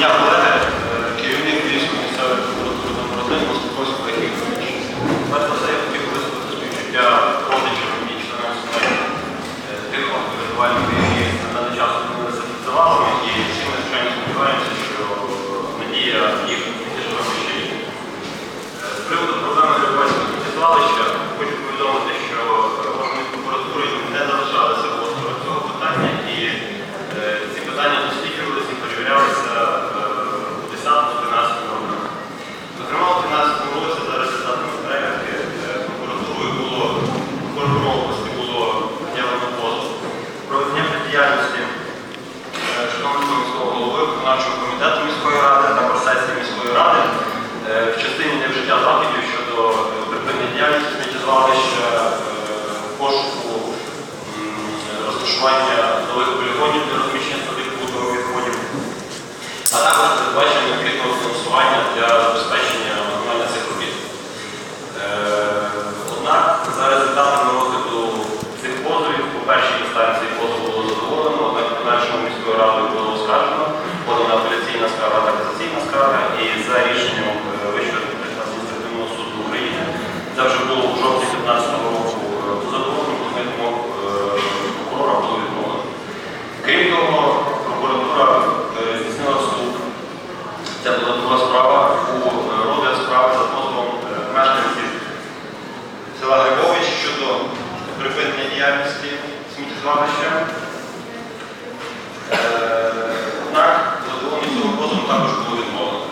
дня, Села Грибович щодо припинення діяльності сміттєзвалища. Е, Однак задоволення цього позову також було відмовлено.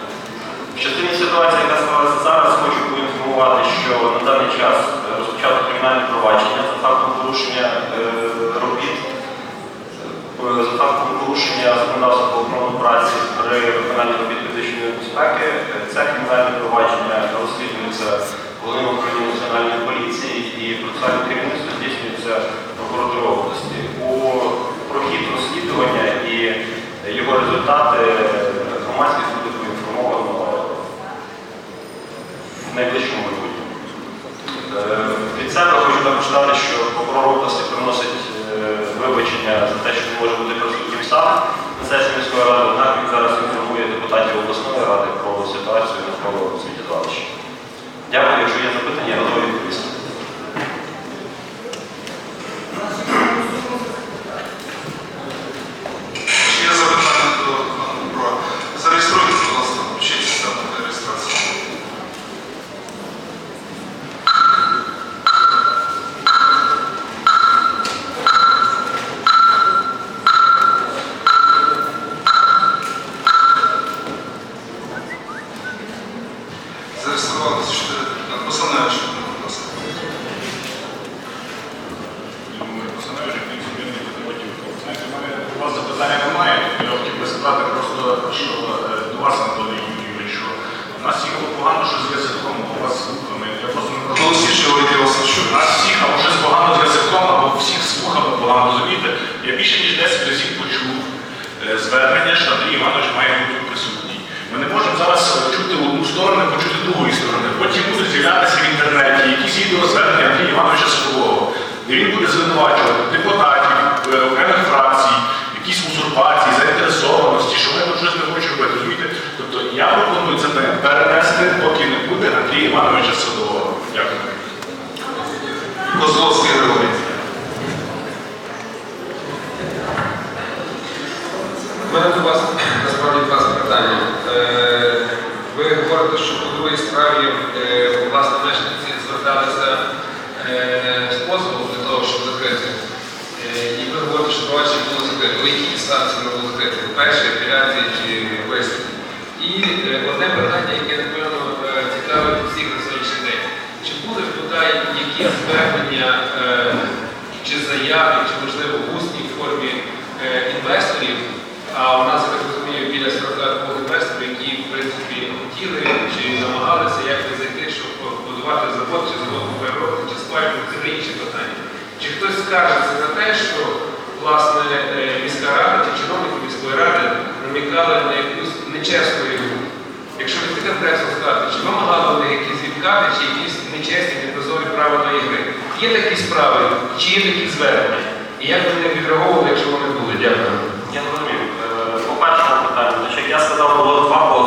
В ситуації, яка склалася зараз, хочу поінформувати, що на даний час е, розпочато кримінальне провадження за фактом порушення е, робіт Е, за фактом порушення законодавства про охорону праці при виконанні робіт фізичної безпеки. Е, Це кримінальне провадження розслідується головним управлінням національної поліції і процесуальне керівництво здійснюється прокуратурою області. У прохід розслідування і його результати е, громадськість буде поінформовано в найближчому майбутньому. Е, Від себе хочу також дати, що прокурор області приносить е, вибачення за те, що не може бути присутнім сам на сесії міської ради, однак він зараз інформує депутатів обласної ради про ситуацію навколо сміттєзвалища. Дякую, якщо є запитання, я готовий відповісти. Чи є запитання до пана прокурора? Зареєструйтесь, будь ласка, включіться на реєстрацію. Зареєструвалися 4 депутати. Посаневич, будь ласка. Запитання немає, я хотів би сказати просто, що е, до вас, Анатолій Юрійович, що у нас їхало погано, що з язиком, у вас слухами. Я просто не не У нас всіх або щось погано з язиком, або всіх слухами погано розумієте. Я більше ніж 10 разів почув е, звернення, що Андрій Іванович має бути присутній. Ми не можемо зараз е, чути одну сторону, почути другої сторони. Потім будуть з'являтися в інтернеті якісь відеозвернення Андрія Івановича Соколова, де він буде звинувачувати депутатів, е, окремих фракцій, якісь узурпації, заінтересованості, що ми тут щось не хочемо робити. Розумієте? Тобто я пропоную це перенести, поки не буде Андрія Івановича Садового. Дякую. Козловський Григорій. У мене до вас насправді два запитання. Е, Ви говорите, що по другій справі е, власне мешканці зверталися е, з позовом для того, щоб закрити. Е, І ви говорите, що провадження було закрите. У якій інстанції воно було закрите? Першій апеляції чи висновку? І е, одне питання, яке, напевно, е, цікавить всіх на сьогоднішній день. Чи були бодай якісь звернення е, чи заяви, чи можливо в усній формі е, інвесторів? А у нас, я так розумію, біля 40 було інвесторів, які в принципі хотіли чи намагалися якось зайти, щоб побудувати завод, чи завод природи, чи спальню, це не інші питання. Чи хтось скаржиться на те, що власне е, міська рада чи чиновники міської ради намікали на якусь нечесну ігру? Якщо від конкретно сказати, чи вимагали вони якісь відкати, чи якісь нечесні, непрозорі права на ігри? Є такі справи, чи є такі звернення? І як вони відреагували, якщо вони були? Дякую. Я не розумію. Е, по першому питанню, як я сказав, було два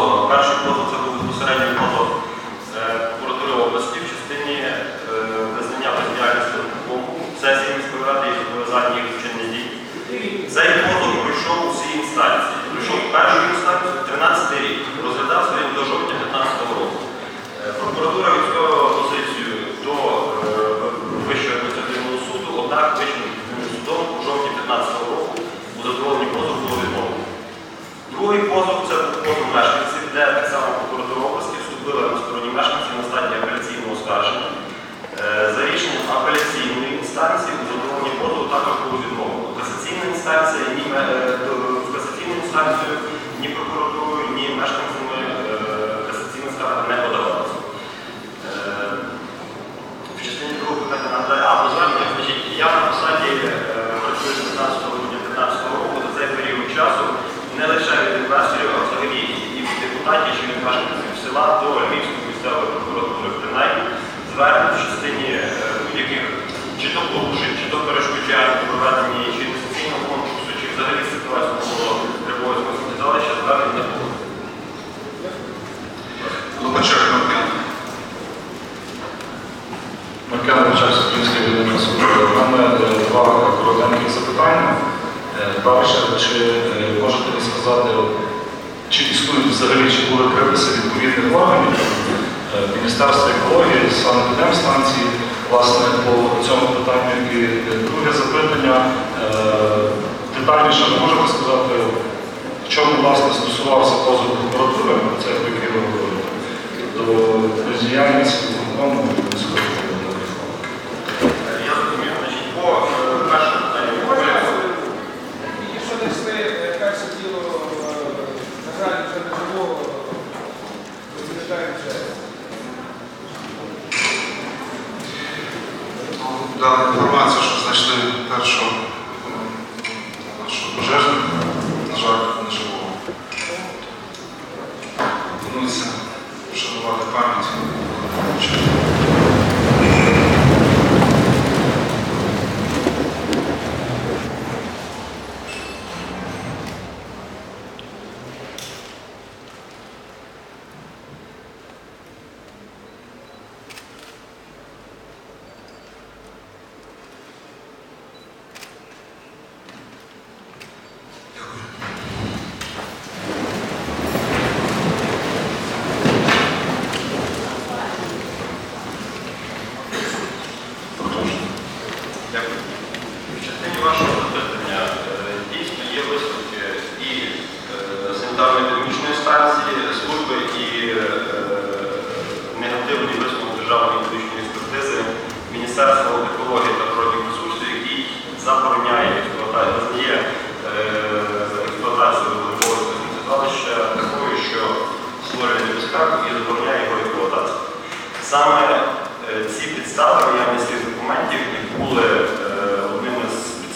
інстанції. Прийшов ну в першу інстанцію 13 рік, розглядав своє до жовтня 15 року. Е, прокуратура відстоювала позицію до е, Вищого адміністративного суду, однак Вищим судом у жовтні 2015 року у задоволенні позов було відмовлено. Другий позов це позов мешканців, де так само. Бабіша, чи е, можете ви сказати, чи існують взагалі, чи були крепися відповідних органів е, Міністерства екології, санепідемстанції, власне, по цьому питанню і е, друге запитання. Детальніше ви можете сказати, в чому власне стосувався позов прокуратури, це як ви говорите, до бездіяльності.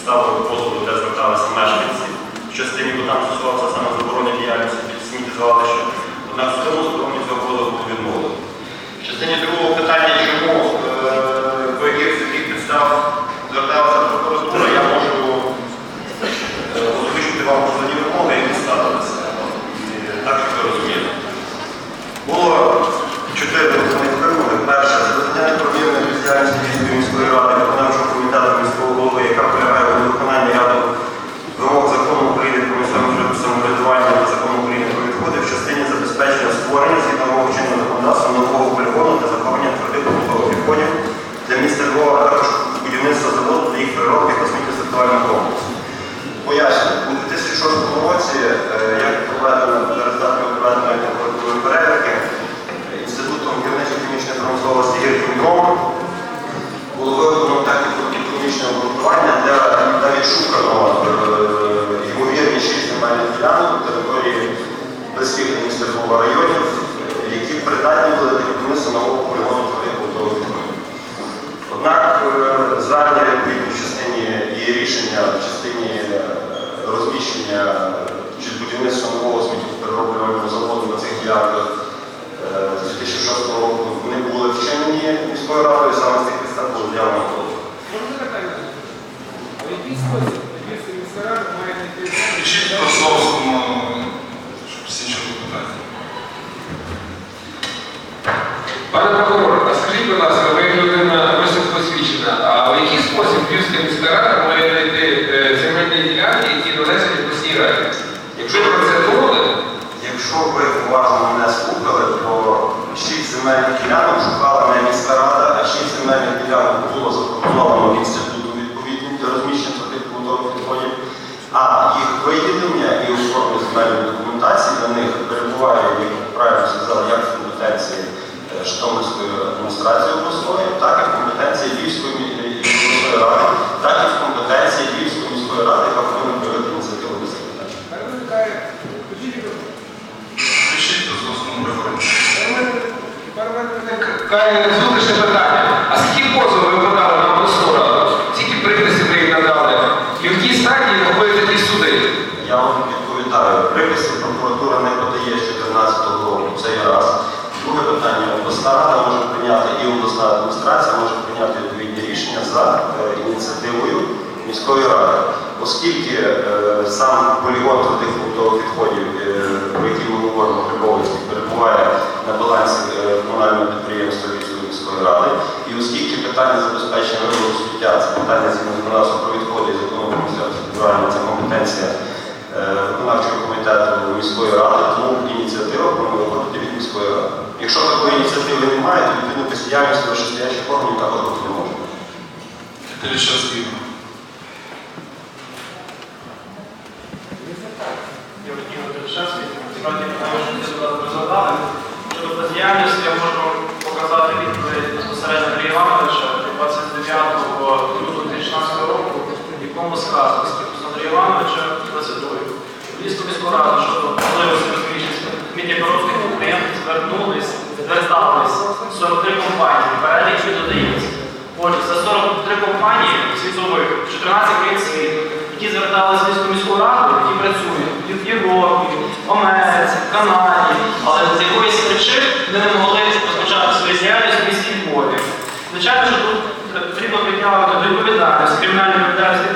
доставок послуг, де зверталися мешканці. В частині бо там стосувався саме заборони діяльності під сміттєзвалища, однак в цьому сторону цього було відмовлено. В частині другого питання, чому е, по яких таких підстав зверталася прокуратура, я можу е, озвучити вам позовні вимоги, які ставилися. Е, так як ви розумієте. Було чотири вимоги. Перше, задання провірної діяльності міської ради. Так, е, зрані в частині і рішення в частині е, розміщення чи будівництва нового сміттєперероблювального заводу на цих ділянках е, 2006 року не були вчинені міською радою, саме з тих підстав було для Макова. Пане прокурор, а скажіть, будь ласка, високосвідчена, а в який спосіб Львівська міська має знайти е, земельні ділянки, які належать обласній раді? Якщо про це думали, Якщо ви уважно мене слухали, то шість земельних ділянок шукала не міська рада, а шість земельних ділянок було запропоновано інституту відповідним для розміщення таких побутових відходів. А їх виділення і оформлення земельної документації на них перебуває, як правильно сказали, як в компетенції е, Житомирської адміністрації обласної, так і в компетенції Львівської мі- е, міської ради, так і в компетенції Львівської міської ради, яка повинна проявити ініціативу до цих питань. Тепер виникає, тоді, Пишіть з основним реформом. тепер в мене- тепер в Кає внутрішнє питання. А скільки позовів ви подали на обласну раду? Скільки приписів ви їм надали? І в якій стадії знаходяться ті суди? Я вам відповідаю. Приписи прокуратура не подає з 2014 року. Це є раз. Друге питання. Обласна рада може прийняти і обласна адміністрація може прийняти відповідні рішення за е, ініціативою міської ради. Оскільки е, сам полігон твердих побутових відходів, е, про який ми говоримо Грибовицький, перебуває на балансі е, комунального підприємства Львівської міської ради, і оскільки питання забезпечення виводу сміття це питання згідно законодавства про відходи і закону про місцеве самоврядування, це компетенція е, виконавчого комітету міської ради, тому ініціатива повинна виходити від міської ради. Якщо такої ініціативи немає, то відповідно бездіяльність вищестоящих органів також бути не може. Киричевський. Євгеній Владимировичевський, насправді питання, що ви задали, задали. Щодо бездіяльності, я можу показати відповідь безпосередньо Андрія Івановича 29 лютого 2016 року, в якому сказано, статус Андрія Івановича, зацитую. Львівську міську раду щодо можливості розміщення сміттєпородних підприємств звернулись, звертались 43 компанії, перелік що додається. Отже, це 43 компанії світових, 14 країн світу, які зверталися в міську міську раду, які працюють в Європі, в Америці, в Канаді, але з якоїсь причин вони не могли розпочати свою діяльність в міській Львові. Звичайно, що тут потрібно підняти відповідальність, кримінальну кримінальної відповідальності